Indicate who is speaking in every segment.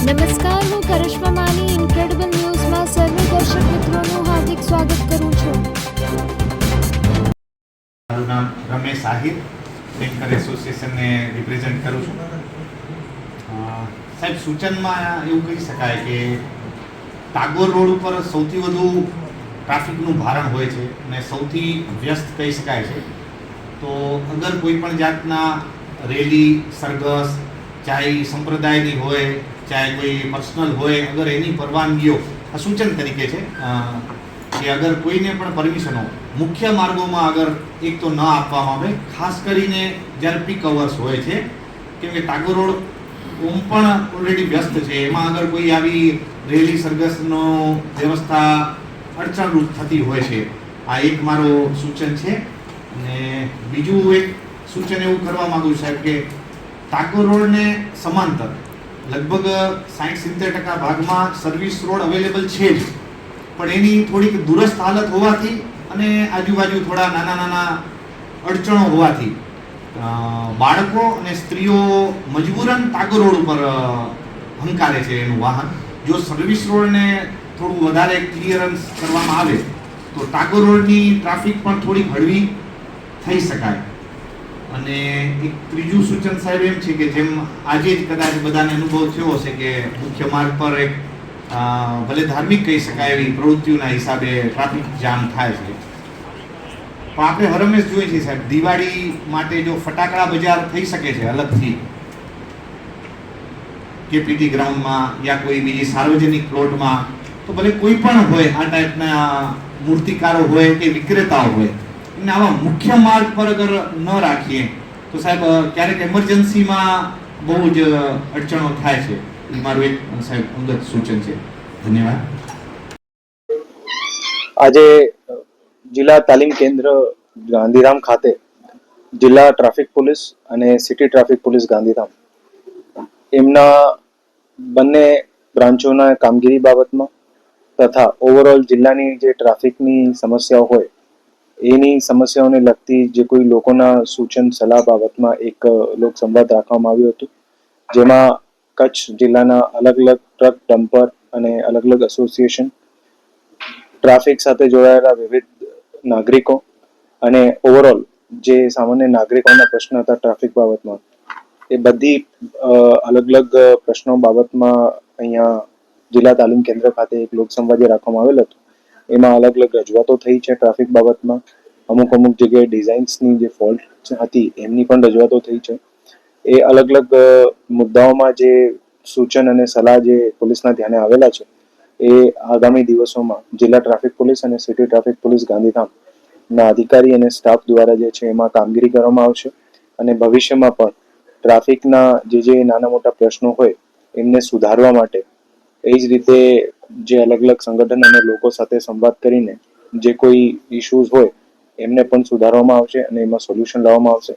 Speaker 1: નમસ્કાર, હું કરિશ્મા માની ઇન્ક્રેડિબલ ન્યૂઝમાં સર્વે દર્શક મિત્રોનું હાર્દિક સ્વાગત કરું છું.
Speaker 2: મારું નામ રમેશ આહિર બેન્કર એસોસિએશનને રિપ્રેઝેન્ટ કરું છું. સાહેબ, સૂચનમાં એવું કહી શકાય કે ટાગોર રોડ ઉપર સૌથી વધુ ટ્રાફિકનું ભારણ હોય છે અને સૌથી વ્યસ્ત કહી શકાય છે. તો અગર કોઈ પણ જાતના રેલી, સરઘસ ચાહે સંપ્રદાયની હોય ચાહે કોઈ પર્સનલ હોય, અગર એની પરવાનગીઓ આ સૂચન તરીકે છે કે અગર કોઈને પણ પરમિશનો મુખ્ય માર્ગોમાં અગર એક તો ન આપવામાં આવે, ખાસ કરીને જ્યારે પીક અવર્સ હોય છે, કેમ કે ટાગોર રોડ ઓમ પણ ઓલરેડી વ્યસ્ત છે, એમાં અગર કોઈ આવી રેલી સરઘસનો વ્યવસ્થા અડચણરૂપ થતી હોય છે, આ એક મારો સૂચન છે. અને બીજું એક સૂચન એવું કરવા માગું સાહેબ કે ટાગોર રોડને સમાંતર લગભગ સાઠ સિત્તેર ટકા ભાગમાં સર્વિસ રોડ અવેલેબલ છે જ. પણ એની થોડીક દુરસ્ત હાલત હોવાથી અને આજુબાજુ થોડા નાના નાના અડચણો હોવાથી બાળકો અને સ્ત્રીઓ મજબૂરન ટાગોર રોડ ઉપર હંકારે છે એનું વાહન. જો સર્વિસ રોડને થોડું વધારે ક્લિયરન્સ કરવામાં આવે, તો ટાગોર રોડની ટ્રાફિક પણ થોડી હળવી થઈ શકાય. અને એક ત્રીજું સૂચન સાહેબ એમ છે કે જેમ આજે જ કદાચ બધાને અનુભવ થયો હશે કે મુખ્ય માર્ગ પર એક ભલે ધાર્મિક કહી શકાય એવી પ્રવૃત્તિઓના હિસાબે ટ્રાફિક જામ થાય છે. પણ આપણે હરમેશ જોઈએ છીએ સાહેબ, દિવાળી માટે જો ફટાકડા બજાર થઈ શકે છે અલગથી, કેપીટી ગ્રાઉન્ડમાં યા કોઈ બીજી સાર્વજનિક પ્લોટમાં, તો ભલે કોઈ પણ હોય, આ ટાઈપના મૂર્તિકારો હોય કે વિક્રેતાઓ હોય એમને આવા મુખ્ય માર્ગ પર અગર ન રાખીએ, તો સાહેબ ક્યારેક એમરજન્સીમાં બહુ જ અડચણો થાય છે. મારું એક, સાહેબ, અંગત સૂચન છે. ધન્યવાદ.
Speaker 3: આજે જિલ્લા તાલીમ કેન્દ્ર ગાંધીધામ ખાતે જિલ્લા ટ્રાફિક પોલીસ અને સિટી ટ્રાફિક પોલીસ ગાંધીધામ એમના બંને બ્રાન્ચોના કામગીરી બાબતમાં તથા ઓવરઓલ જિલ્લાની જે ટ્રાફિકની સમસ્યાઓ હોય એની સમસ્યાઓને લગતી જે કોઈ લોકોના સૂચન સલાહ બાબતમાં એક લોક સંવાદ રાખવામાં આવ્યું હતું. જેમાં કચ્છ જિલ્લાના અલગ અલગ ટ્રક ડમ્પર અને અલગ અલગ એસોસિએશન, ટ્રાફિક સાથે જોડાયેલા વિવિધ નાગરિકો અને ઓવરઓલ જે સામાન્ય નાગરિકોના પ્રશ્ન હતા ટ્રાફિક બાબતમાં, એ બધી અલગ અલગ પ્રશ્નો બાબતમાં અહીંયા જિલ્લા તાલીમ કેન્દ્ર ખાતે એક લોકસંવાદ સંવાદ રાખવામાં આવેલ હતું. એમાં અલગ અલગ રજૂઆતો થઈ છે ટ્રાફિક બાબતમાં. અમુક અમુક જગ્યાએ ડિઝાઇન્સની જે ફોલ્ટ હતી, એમની પણ રજૂઆતો થઈ છે. એ અલગ અલગ મુદ્દાઓમાં જે સૂચન અને સલાહ જે પોલીસના ધ્યાને આવેલા છે, એ આગામી દિવસોમાં જિલ્લા ટ્રાફિક પોલીસ અને સિટી ટ્રાફિક પોલીસ ગાંધીધામ ના અધિકારી અને સ્ટાફ દ્વારા જે છે એમાં કામગીરી કરવામાં આવશે અને ભવિષ્યમાં પણ ટ્રાફિકના જે જે નાના મોટા પ્રશ્નો હોય, એમને સુધારવા માટે એ જ રીતે જે અલગ અલગ સંગઠન અને લોકો સાથે સંવાદ કરીને જે કોઈ ઇશ્યુઝ હોય, એમને પણ સુધારવામાં આવશે અને એમાં સોલ્યુશન લાવવામાં આવશે.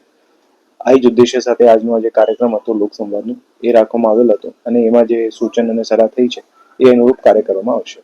Speaker 3: આ જ ઉદ્દેશ્ય સાથે આજનો જે કાર્યક્રમ હતો લોકસંવાદનો એ રાખવામાં આવેલ હતો અને એમાં જે સૂચન અને સલાહ થઈ છે, એ અનુરૂપ કાર્ય કરવામાં આવશે.